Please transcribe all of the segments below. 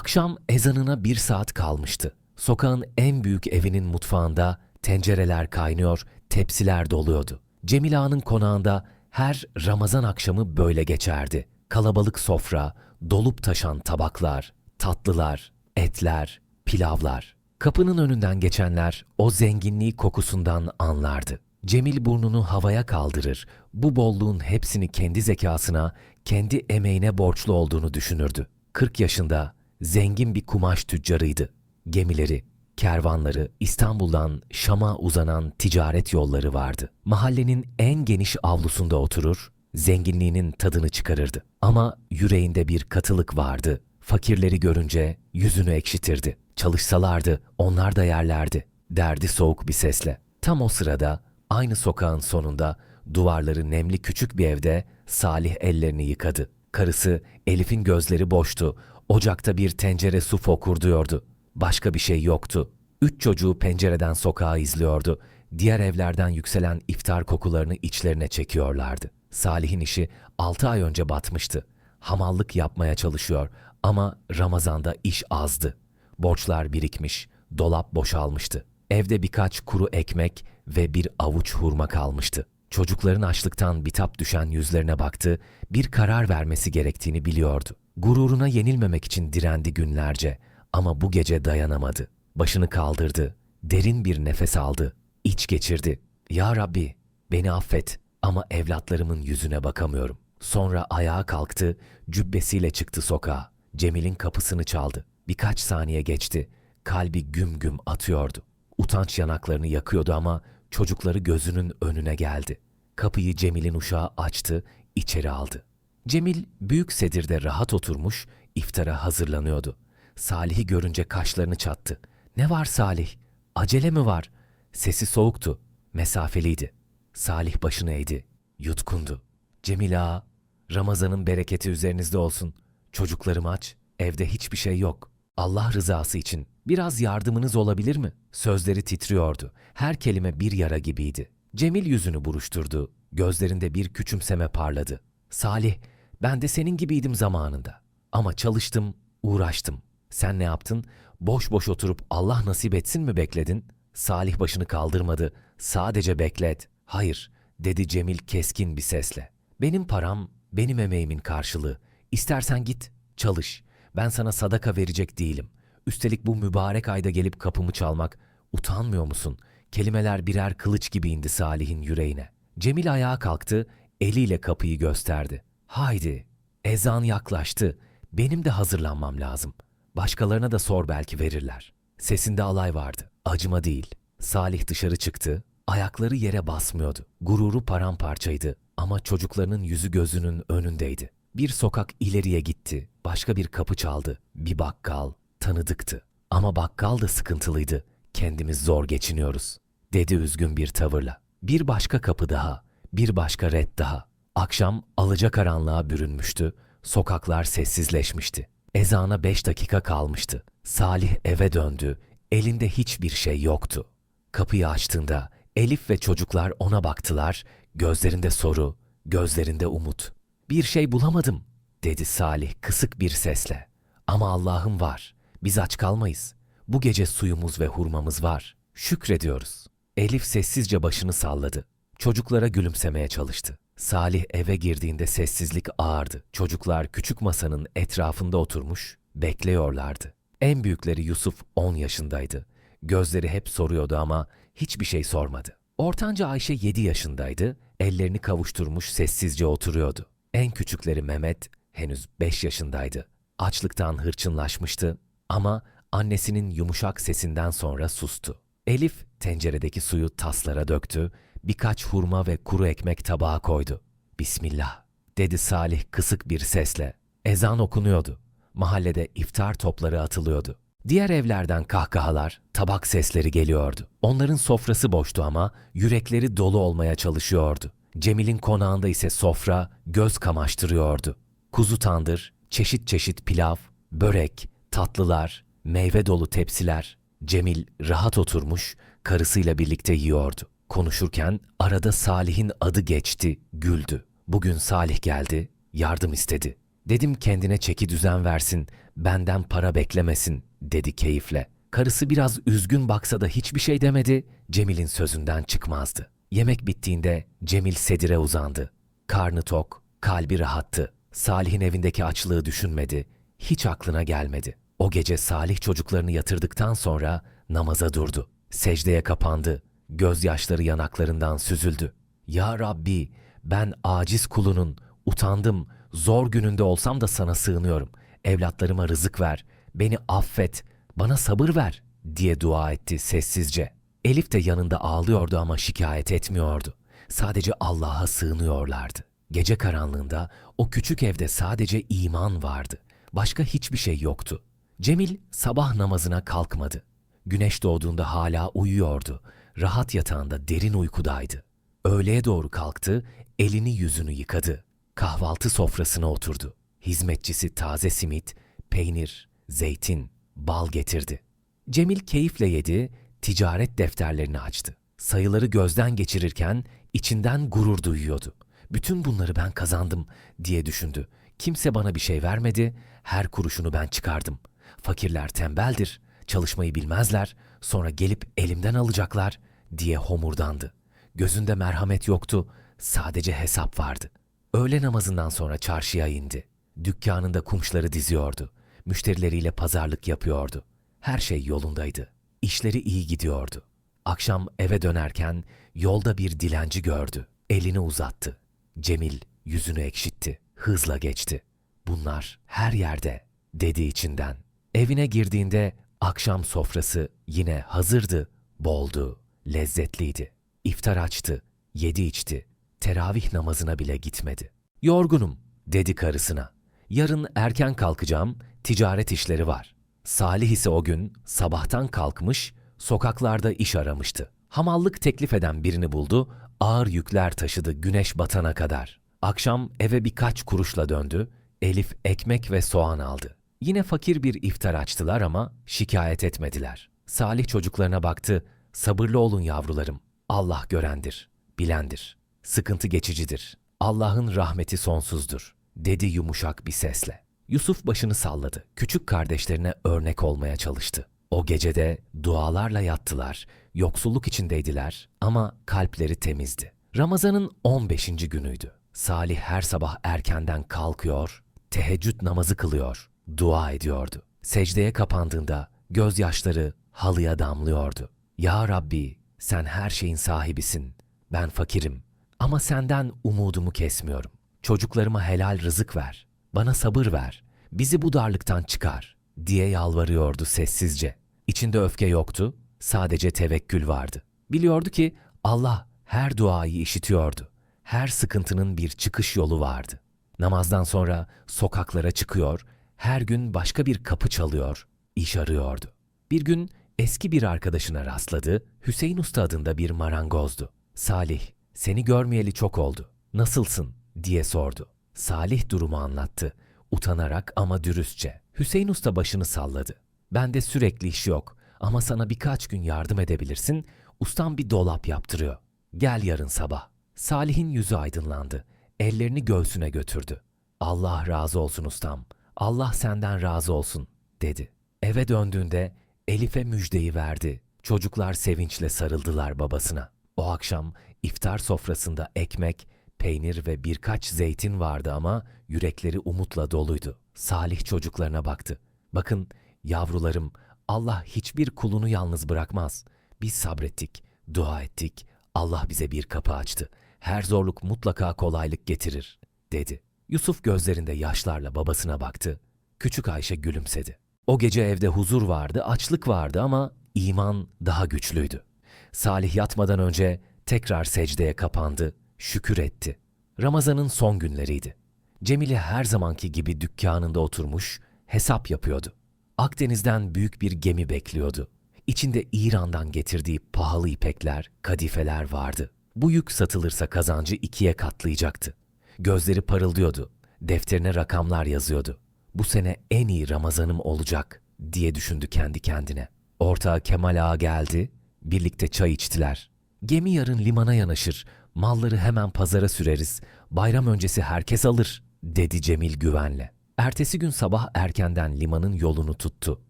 Akşam ezanına bir saat kalmıştı. Sokağın en büyük evinin mutfağında tencereler kaynıyor, tepsiler doluyordu. Cemil Ağa'nın konağında her Ramazan akşamı böyle geçerdi. Kalabalık sofra, dolup taşan tabaklar, tatlılar, etler, pilavlar. Kapının önünden geçenler o zenginliği kokusundan anlardı. Cemil burnunu havaya kaldırır, bu bolluğun hepsini kendi zekasına, kendi emeğine borçlu olduğunu düşünürdü. 40 yaşında zengin bir kumaş tüccarıydı. Gemileri, kervanları, İstanbul'dan Şam'a uzanan ticaret yolları vardı. Mahallenin en geniş avlusunda oturur, zenginliğinin tadını çıkarırdı. Ama yüreğinde bir katılık vardı. Fakirleri görünce yüzünü ekşitirdi. Çalışsalardı onlar da yerlerdi, derdi soğuk bir sesle. Tam o sırada aynı sokağın sonunda duvarları nemli küçük bir evde Salih ellerini yıkadı. Karısı Elif'in gözleri boştu. Ocakta bir tencere su fokurduyordu. Başka bir şey yoktu. Üç çocuğu pencereden sokağı izliyordu. Diğer evlerden yükselen iftar kokularını içlerine çekiyorlardı. Salih'in işi altı ay önce batmıştı. Hamallık yapmaya çalışıyor ama Ramazan'da iş azdı. Borçlar birikmiş, dolap boşalmıştı. Evde birkaç kuru ekmek ve bir avuç hurma kalmıştı. Çocukların açlıktan bitap düşen yüzlerine baktı, bir karar vermesi gerektiğini biliyordu. Gururuna yenilmemek için direndi günlerce ama bu gece dayanamadı. Başını kaldırdı, derin bir nefes aldı, iç geçirdi. Ya Rabbi, beni affet ama evlatlarımın yüzüne bakamıyorum. Sonra ayağa kalktı, cübbesiyle çıktı sokağa. Cemil'in kapısını çaldı. Birkaç saniye geçti. Kalbi güm güm atıyordu. Utanç yanaklarını yakıyordu ama çocukları gözünün önüne geldi. Kapıyı Cemil'in uşağı açtı, içeri aldı. Cemil büyük sedirde rahat oturmuş, iftara hazırlanıyordu. Salih'i görünce kaşlarını çattı. Ne var Salih? Acele mi var? Sesi soğuktu, mesafeliydi. Salih başını eğdi, yutkundu. Cemil ağa, Ramazan'ın bereketi üzerinizde olsun. Çocuklarım aç, evde hiçbir şey yok. Allah rızası için biraz yardımınız olabilir mi? Sözleri titriyordu. Her kelime bir yara gibiydi. Cemil yüzünü buruşturdu. Gözlerinde bir küçümseme parladı. Salih, ben de senin gibiydim zamanında. Ama çalıştım, uğraştım. Sen ne yaptın? Boş boş oturup Allah nasip etsin mi bekledin? Salih başını kaldırmadı. Sadece beklet. Hayır, dedi Cemil keskin bir sesle. Benim param, benim emeğimin karşılığı. İstersen git, çalış. Ben sana sadaka verecek değilim. Üstelik bu mübarek ayda gelip kapımı çalmak, utanmıyor musun? Kelimeler birer kılıç gibi indi Salih'in yüreğine. Cemil ayağa kalktı, eliyle kapıyı gösterdi. Haydi, ezan yaklaştı. Benim de hazırlanmam lazım. Başkalarına da sor belki verirler. Sesinde alay vardı, acıma değil. Salih dışarı çıktı, ayakları yere basmıyordu. Gururu paramparçaydı ama çocuklarının yüzü gözünün önündeydi. Bir sokak ileriye gitti, başka bir kapı çaldı. Bir bakkal, tanıdıktı. Ama bakkal da sıkıntılıydı. Kendimiz zor geçiniyoruz, dedi üzgün bir tavırla. Bir başka kapı daha, bir başka red daha. Akşam alacakaranlığa bürünmüştü, sokaklar sessizleşmişti. Ezana beş dakika kalmıştı. Salih eve döndü, elinde hiçbir şey yoktu. Kapıyı açtığında Elif ve çocuklar ona baktılar, gözlerinde soru, gözlerinde umut. Bir şey bulamadım, dedi Salih kısık bir sesle. Ama Allah'ım var, biz aç kalmayız. Bu gece suyumuz ve hurmamız var, şükrediyoruz. Elif sessizce başını salladı. Çocuklara gülümsemeye çalıştı. Salih eve girdiğinde sessizlik ağırdı. Çocuklar küçük masanın etrafında oturmuş, bekliyorlardı. En büyükleri Yusuf 10 yaşındaydı. Gözleri hep soruyordu ama hiçbir şey sormadı. Ortanca Ayşe 7 yaşındaydı, ellerini kavuşturmuş sessizce oturuyordu. En küçükleri Mehmet henüz 5 yaşındaydı. Açlıktan hırçınlaşmıştı ama annesinin yumuşak sesinden sonra sustu. Elif tenceredeki suyu taslara döktü, birkaç hurma ve kuru ekmek tabağa koydu. Bismillah, dedi Salih kısık bir sesle. Ezan okunuyordu. Mahallede iftar topları atılıyordu. Diğer evlerden kahkahalar, tabak sesleri geliyordu. Onların sofrası boştu ama yürekleri dolu olmaya çalışıyordu. Cemil'in konağında ise sofra göz kamaştırıyordu. Kuzu tandır, çeşit çeşit pilav, börek, tatlılar, meyve dolu tepsiler. Cemil rahat oturmuş, karısıyla birlikte yiyordu. Konuşurken arada Salih'in adı geçti, güldü. Bugün Salih geldi, yardım istedi. Dedim kendine çeki düzen versin, benden para beklemesin, dedi keyifle. Karısı biraz üzgün baksa da hiçbir şey demedi, Cemil'in sözünden çıkmazdı. Yemek bittiğinde Cemil sedire uzandı. Karnı tok, kalbi rahattı. Salih'in evindeki açlığı düşünmedi, hiç aklına gelmedi. O gece Salih çocuklarını yatırdıktan sonra namaza durdu. Secdeye kapandı, gözyaşları yanaklarından süzüldü. Ya Rabbi, ben aciz kulunun, utandım, zor gününde olsam da sana sığınıyorum. Evlatlarıma rızık ver, beni affet, bana sabır ver diye dua etti sessizce. Elif de yanında ağlıyordu ama şikayet etmiyordu. Sadece Allah'a sığınıyorlardı. Gece karanlığında o küçük evde sadece iman vardı. Başka hiçbir şey yoktu. Cemil sabah namazına kalkmadı. Güneş doğduğunda hala uyuyordu. Rahat yatağında derin uykudaydı. Öğleye doğru kalktı, elini yüzünü yıkadı. Kahvaltı sofrasına oturdu. Hizmetçisi taze simit, peynir, zeytin, bal getirdi. Cemil keyifle yedi, ticaret defterlerini açtı. Sayıları gözden geçirirken içinden gurur duyuyordu. Bütün bunları ben kazandım diye düşündü. Kimse bana bir şey vermedi, her kuruşunu ben çıkardım. Fakirler tembeldir, çalışmayı bilmezler, sonra gelip elimden alacaklar diye homurdandı. Gözünde merhamet yoktu, sadece hesap vardı. Öğle namazından sonra çarşıya indi. Dükkanında kumşları diziyordu. Müşterileriyle pazarlık yapıyordu. Her şey yolundaydı. İşleri iyi gidiyordu. Akşam eve dönerken yolda bir dilenci gördü. Elini uzattı. Cemil yüzünü ekşitti. Hızla geçti. Bunlar her yerde dedi içinden. Evine girdiğinde akşam sofrası yine hazırdı, boldu, lezzetliydi. İftar açtı, yedi içti. Teravih namazına bile gitmedi. Yorgunum dedi karısına. Yarın erken kalkacağım, ticaret işleri var. Salih ise o gün sabahtan kalkmış, sokaklarda iş aramıştı. Hamallık teklif eden birini buldu, ağır yükler taşıdı güneş batana kadar. Akşam eve birkaç kuruşla döndü, Elif ekmek ve soğan aldı. Yine fakir bir iftar açtılar ama şikayet etmediler. Salih çocuklarına baktı, sabırlı olun yavrularım, Allah görendir, bilendir. Sıkıntı geçicidir. Allah'ın rahmeti sonsuzdur, dedi yumuşak bir sesle. Yusuf başını salladı. Küçük kardeşlerine örnek olmaya çalıştı. O gecede dualarla yattılar, yoksulluk içindeydiler ama kalpleri temizdi. Ramazanın 15. günüydü. Salih her sabah erkenden kalkıyor, teheccüd namazı kılıyor, dua ediyordu. Secdeye kapandığında gözyaşları halıya damlıyordu. Ya Rabbi, sen her şeyin sahibisin. Ben fakirim ama senden umudumu kesmiyorum. Çocuklarıma helal rızık ver. Bana sabır ver. Bizi bu darlıktan çıkar diye yalvarıyordu sessizce. İçinde öfke yoktu, sadece tevekkül vardı. Biliyordu ki Allah her duayı işitiyordu. Her sıkıntının bir çıkış yolu vardı. Namazdan sonra sokaklara çıkıyor, her gün başka bir kapı çalıyor, iş arıyordu. Bir gün eski bir arkadaşına rastladı, Hüseyin Usta adında bir marangozdu. Salih, seni görmeyeli çok oldu. Nasılsın? diye sordu. Salih durumu anlattı. Utanarak ama dürüstçe. Hüseyin Usta başını salladı. Bende sürekli iş yok ama sana birkaç gün yardım edebilirsin. Ustam bir dolap yaptırıyor. Gel yarın sabah. Salih'in yüzü aydınlandı. Ellerini göğsüne götürdü. Allah razı olsun ustam. Allah senden razı olsun dedi. Eve döndüğünde Elif'e müjdeyi verdi. Çocuklar sevinçle sarıldılar babasına. O akşam iftar sofrasında ekmek, peynir ve birkaç zeytin vardı ama yürekleri umutla doluydu. Salih çocuklarına baktı. Bakın yavrularım Allah hiçbir kulunu yalnız bırakmaz. Biz sabrettik, dua ettik. Allah bize bir kapı açtı. Her zorluk mutlaka kolaylık getirir, dedi. Yusuf gözlerinde yaşlarla babasına baktı. Küçük Ayşe gülümsedi. O gece evde huzur vardı, açlık vardı ama iman daha güçlüydü. Salih yatmadan önce tekrar secdeye kapandı, şükür etti. Ramazanın son günleriydi. Cemile her zamanki gibi dükkanında oturmuş, hesap yapıyordu. Akdeniz'den büyük bir gemi bekliyordu. İçinde İran'dan getirdiği pahalı ipekler, kadifeler vardı. Bu yük satılırsa kazancı ikiye katlayacaktı. Gözleri parıldıyordu. Defterine rakamlar yazıyordu. Bu sene en iyi Ramazanım olacak diye düşündü kendi kendine. Ortağı Kemal Ağa geldi, birlikte çay içtiler. Gemi yarın limana yanaşır, malları hemen pazara süreriz, bayram öncesi herkes alır, dedi Cemil güvenle. Ertesi gün sabah erkenden limanın yolunu tuttu.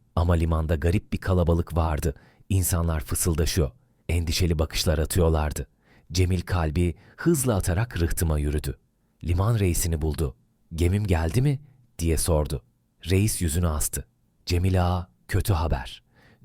Ama limanda garip bir kalabalık vardı. İnsanlar fısıldaşıyor. Endişeli bakışlar atıyorlardı. Cemil kalbi hızla atarak rıhtıma yürüdü. Liman reisini buldu. Gemim geldi mi? diye sordu. Reis yüzünü astı. Cemil ağa, kötü haber.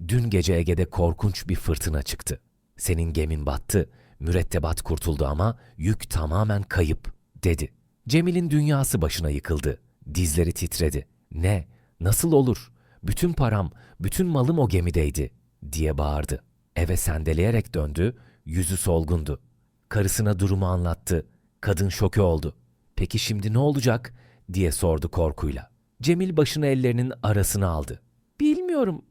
Dün gece Ege'de korkunç bir fırtına çıktı. Senin gemin battı, mürettebat kurtuldu ama yük tamamen kayıp, dedi. Cemil'in dünyası başına yıkıldı. Dizleri titredi. Ne? Nasıl olur? Bütün param, bütün malım o gemideydi, diye bağırdı. Eve sendeleyerek döndü, yüzü solgundu. Karısına durumu anlattı. Kadın şoke oldu. Peki şimdi ne olacak? diye sordu korkuyla. Cemil başını ellerinin arasına aldı. Bilmiyorum.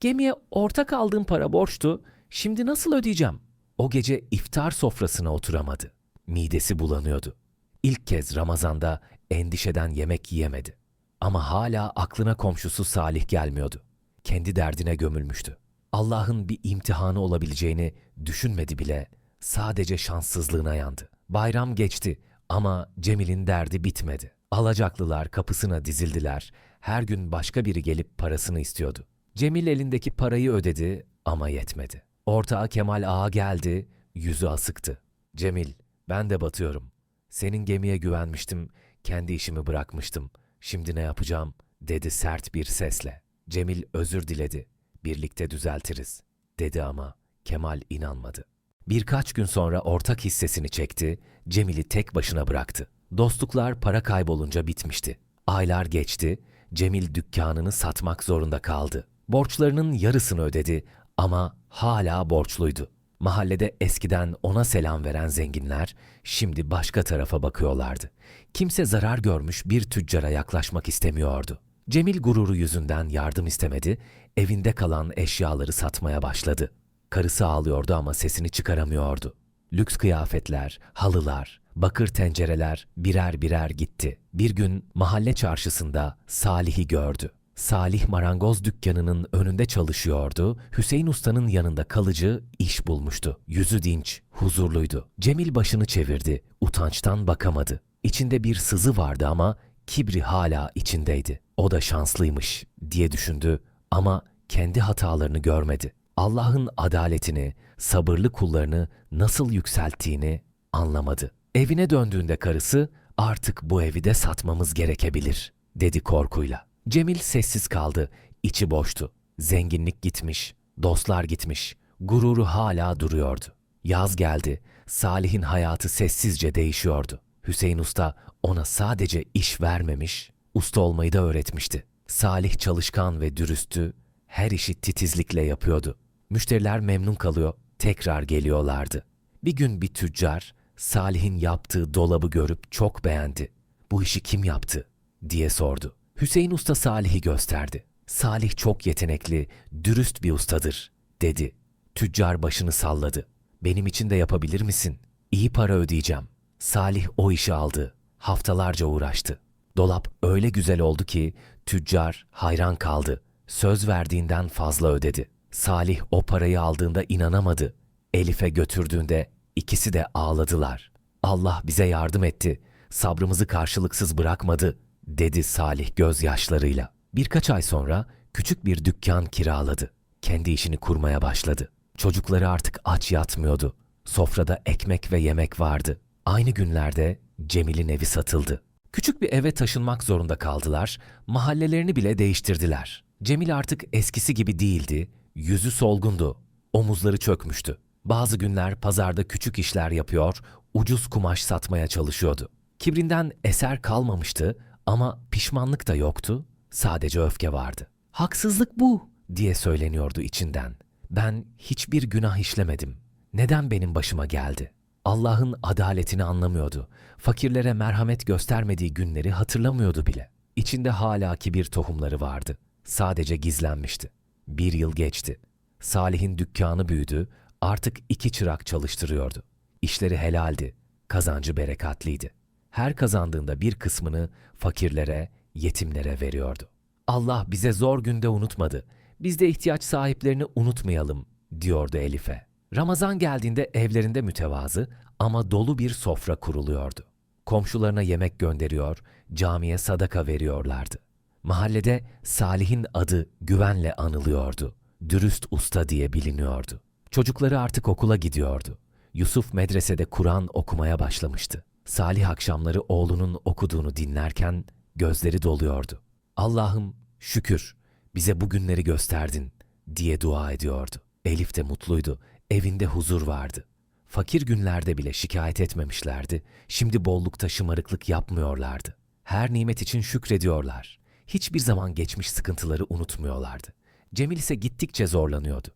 Gemiye ortak aldığım para borçtu. Şimdi nasıl ödeyeceğim? O gece iftar sofrasına oturamadı. Midesi bulanıyordu. İlk kez Ramazan'da endişeden yemek yiyemedi. Ama hala aklına komşusu Salih gelmiyordu. Kendi derdine gömülmüştü. Allah'ın bir imtihanı olabileceğini düşünmedi bile. Sadece şanssızlığına yandı. Bayram geçti ama Cemil'in derdi bitmedi. Alacaklılar kapısına dizildiler. Her gün başka biri gelip parasını istiyordu. Cemil elindeki parayı ödedi ama yetmedi. Ortağı Kemal Ağa geldi, yüzü asıktı. Cemil, ben de batıyorum. Senin gemiye güvenmiştim, kendi işimi bırakmıştım. Şimdi ne yapacağım? dedi sert bir sesle. Cemil özür diledi. Birlikte düzeltiriz, dedi ama Kemal inanmadı. Birkaç gün sonra ortak hissesini çekti, Cemil'i tek başına bıraktı. Dostluklar para kaybolunca bitmişti. Aylar geçti, Cemil dükkanını satmak zorunda kaldı. Borçlarının yarısını ödedi ama hala borçluydu. Mahallede eskiden ona selam veren zenginler şimdi başka tarafa bakıyorlardı. Kimse zarar görmüş bir tüccara yaklaşmak istemiyordu. Cemil gururu yüzünden yardım istemedi, evinde kalan eşyaları satmaya başladı. Karısı ağlıyordu ama sesini çıkaramıyordu. Lüks kıyafetler, halılar, bakır tencereler birer birer gitti. Bir gün mahalle çarşısında Salih'i gördü. Salih marangoz dükkanının önünde çalışıyordu. Hüseyin Usta'nın yanında kalıcı iş bulmuştu. Yüzü dinç, huzurluydu. Cemil başını çevirdi. Utançtan bakamadı. İçinde bir sızı vardı ama kibri hala içindeydi. O da şanslıymış diye düşündü ama kendi hatalarını görmedi. Allah'ın adaletini, sabırlı kullarını nasıl yükselttiğini anlamadı. Evine döndüğünde karısı artık bu evi de satmamız gerekebilir dedi korkuyla. Cemil sessiz kaldı, içi boştu. Zenginlik gitmiş, dostlar gitmiş, gururu hala duruyordu. Yaz geldi, Salih'in hayatı sessizce değişiyordu. Hüseyin Usta ona sadece iş vermemiş, usta olmayı da öğretmişti. Salih çalışkan ve dürüsttü, her işi titizlikle yapıyordu. Müşteriler memnun kalıyor, tekrar geliyorlardı. Bir gün bir tüccar Salih'in yaptığı dolabı görüp çok beğendi. Bu işi kim yaptı diye sordu. Hüseyin Usta Salih'i gösterdi. Salih çok yetenekli, dürüst bir ustadır dedi. Tüccar başını salladı. Benim için de yapabilir misin? İyi para ödeyeceğim. Salih o işi aldı. Haftalarca uğraştı. Dolap öyle güzel oldu ki tüccar hayran kaldı. Söz verdiğinden fazla ödedi. Salih o parayı aldığında inanamadı. Elif'e götürdüğünde ikisi de ağladılar. Allah bize yardım etti. Sabrımızı karşılıksız bırakmadı, dedi Salih gözyaşlarıyla. Birkaç ay sonra küçük bir dükkan kiraladı. Kendi işini kurmaya başladı. Çocukları artık aç yatmıyordu. Sofrada ekmek ve yemek vardı. Aynı günlerde Cemil'in evi satıldı. Küçük bir eve taşınmak zorunda kaldılar, mahallelerini bile değiştirdiler. Cemil artık eskisi gibi değildi, yüzü solgundu, omuzları çökmüştü. Bazı günler pazarda küçük işler yapıyor, ucuz kumaş satmaya çalışıyordu. Kibrinden eser kalmamıştı ama pişmanlık da yoktu, sadece öfke vardı. Haksızlık bu diye söyleniyordu içinden. Ben hiçbir günah işlemedim. Neden benim başıma geldi? Allah'ın adaletini anlamıyordu. Fakirlere merhamet göstermediği günleri hatırlamıyordu bile. İçinde hala kibir tohumları vardı. Sadece gizlenmişti. Bir yıl geçti. Salih'in dükkanı büyüdü, artık iki çırak çalıştırıyordu. İşleri helaldi, kazancı berekatliydi. Her kazandığında bir kısmını fakirlere, yetimlere veriyordu. Allah bize zor günde unutmadı. Biz de ihtiyaç sahiplerini unutmayalım, diyordu Elif'e. Ramazan geldiğinde evlerinde mütevazı ama dolu bir sofra kuruluyordu. Komşularına yemek gönderiyor, camiye sadaka veriyorlardı. Mahallede Salih'in adı güvenle anılıyordu. Dürüst usta diye biliniyordu. Çocukları artık okula gidiyordu. Yusuf medresede Kur'an okumaya başlamıştı. Salih akşamları oğlunun okuduğunu dinlerken gözleri doluyordu. Allah'ım şükür bize bu günleri gösterdin diye dua ediyordu. Elif de mutluydu. Evinde huzur vardı. Fakir günlerde bile şikayet etmemişlerdi. Şimdi bollukta şımarıklık yapmıyorlardı. Her nimet için şükrediyorlar. Hiçbir zaman geçmiş sıkıntıları unutmuyorlardı. Cemil ise gittikçe zorlanıyordu.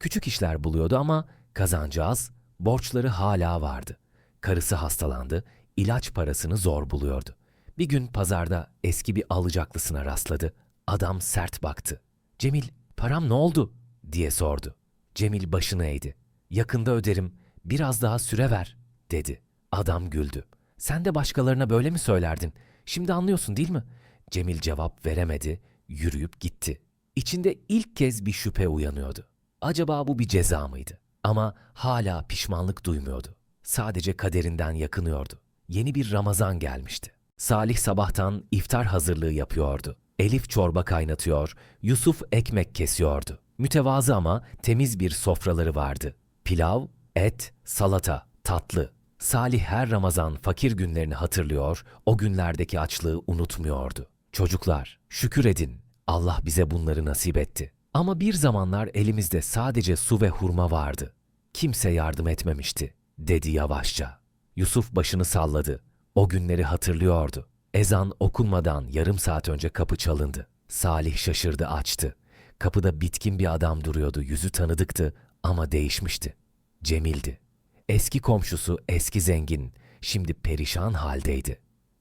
Küçük işler buluyordu ama kazancı az, borçları hala vardı. Karısı hastalandı, ilaç parasını zor buluyordu. Bir gün pazarda eski bir alacaklısına rastladı. Adam sert baktı. Cemil, param ne oldu? diye sordu. Cemil başını eğdi. Yakında öderim, biraz daha süre ver, dedi. Adam güldü. Sen de başkalarına böyle mi söylerdin? Şimdi anlıyorsun değil mi? Cemil cevap veremedi, yürüyüp gitti. İçinde ilk kez bir şüphe uyanıyordu. Acaba bu bir ceza mıydı? Ama hala pişmanlık duymuyordu. Sadece kaderinden yakınıyordu. Yeni bir Ramazan gelmişti. Salih sabahtan iftar hazırlığı yapıyordu. Elif çorba kaynatıyor, Yusuf ekmek kesiyordu. Mütevazı ama temiz bir sofraları vardı. Pilav, et, salata, tatlı. Salih her Ramazan fakir günlerini hatırlıyor, o günlerdeki açlığı unutmuyordu. Çocuklar, şükür edin. Allah bize bunları nasip etti. Ama bir zamanlar elimizde sadece su ve hurma vardı. Kimse yardım etmemişti, dedi yavaşça. Yusuf başını salladı. O günleri hatırlıyordu. Ezan okunmadan yarım saat önce kapı çalındı. Salih şaşırdı açtı. Kapıda bitkin bir adam duruyordu. Yüzü tanıdıktı ama değişmişti. Cemil'di. Eski komşusu eski zengin, şimdi perişan haldeydi.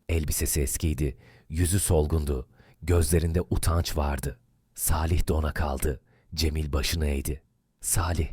Elbisesi eskiydi, yüzü solgundu, gözlerinde utanç vardı. Salih de ona kaldı. Cemil başını eğdi. Salih,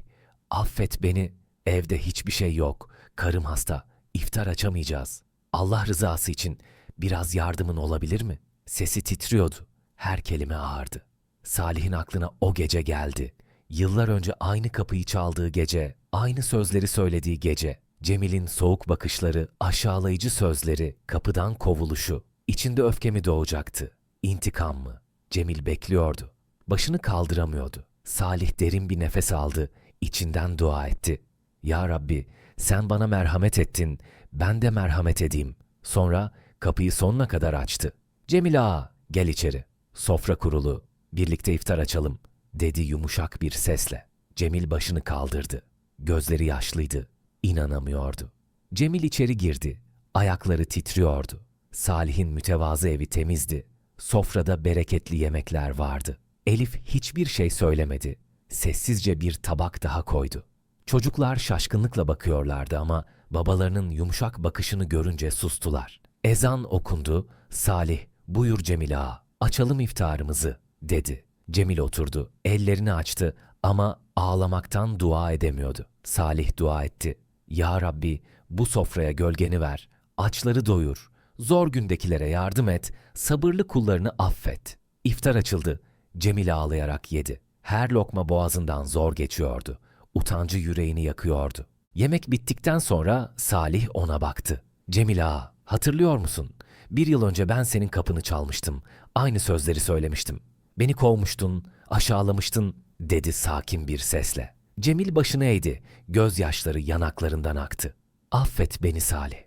affet beni. Evde hiçbir şey yok. Karım hasta. İftar açamayacağız. Allah rızası için biraz yardımın olabilir mi? Sesi titriyordu. Her kelime ağırdı. Salih'in aklına o gece geldi. Yıllar önce aynı kapıyı çaldığı gece, aynı sözleri söylediği gece. Cemil'in soğuk bakışları, aşağılayıcı sözleri, kapıdan kovuluşu. İçinde öfke mi doğacaktı? İntikam mı? Cemil bekliyordu. Başını kaldıramıyordu. Salih derin bir nefes aldı, içinden dua etti. Ya Rabbi, sen bana merhamet ettin, ben de merhamet edeyim. Sonra kapıyı sonuna kadar açtı. Cemil ağa, gel içeri. Sofra kurulu, birlikte iftar açalım, dedi yumuşak bir sesle. Cemil başını kaldırdı. Gözleri yaşlıydı, inanamıyordu. Cemil içeri girdi, ayakları titriyordu. Salih'in mütevazı evi temizdi. Sofrada bereketli yemekler vardı. Elif hiçbir şey söylemedi. Sessizce bir tabak daha koydu. Çocuklar şaşkınlıkla bakıyorlardı ama babalarının yumuşak bakışını görünce sustular. Ezan okundu. Salih, buyur Cemil ağa, açalım iftarımızı, dedi. Cemil oturdu, ellerini açtı ama ağlamaktan dua edemiyordu. Salih dua etti. Ya Rabbi, bu sofraya gölgeni ver, açları doyur, zor gündekilere yardım et, sabırlı kullarını affet. İftar açıldı. Cemil ağlayarak yedi. Her lokma boğazından zor geçiyordu. Utancı yüreğini yakıyordu. Yemek bittikten sonra Salih ona baktı. Cemil ağa, hatırlıyor musun? Bir yıl önce ben senin kapını çalmıştım. Aynı sözleri söylemiştim. Beni kovmuştun, aşağılamıştın, dedi sakin bir sesle. Cemil başını eğdi, gözyaşları yanaklarından aktı. Affet beni Salih.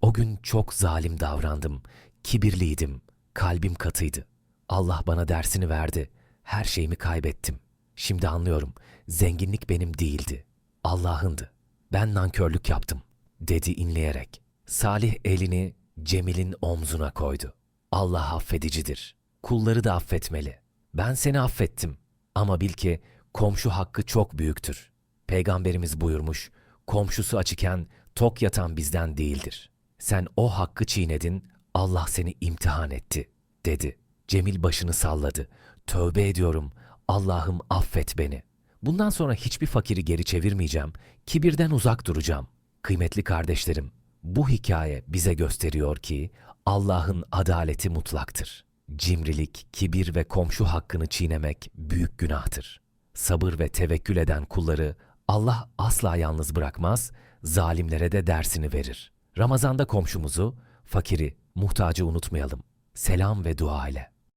O gün çok zalim davrandım, kibirliydim, kalbim katıydı. Allah bana dersini verdi, her şeyimi kaybettim. Şimdi anlıyorum, zenginlik benim değildi, Allah'ındı. Ben nankörlük yaptım, dedi inleyerek. Salih elini Cemil'in omzuna koydu. Allah affedicidir, kulları da affetmeli. Ben seni affettim ama bil ki komşu hakkı çok büyüktür. Peygamberimiz buyurmuş, komşusu aç iken tok yatan bizden değildir. Sen o hakkı çiğnedin, Allah seni imtihan etti, dedi. Cemil başını salladı. Tövbe ediyorum, Allah'ım affet beni. Bundan sonra hiçbir fakiri geri çevirmeyeceğim, kibirden uzak duracağım. Kıymetli kardeşlerim, bu hikaye bize gösteriyor ki Allah'ın adaleti mutlaktır. Cimrilik, kibir ve komşu hakkını çiğnemek büyük günahtır. Sabır ve tevekkül eden kulları Allah asla yalnız bırakmaz, zalimlere de dersini verir. Ramazanda komşumuzu, Fakiri, muhtacı unutmayalım. Selam ve dua ile.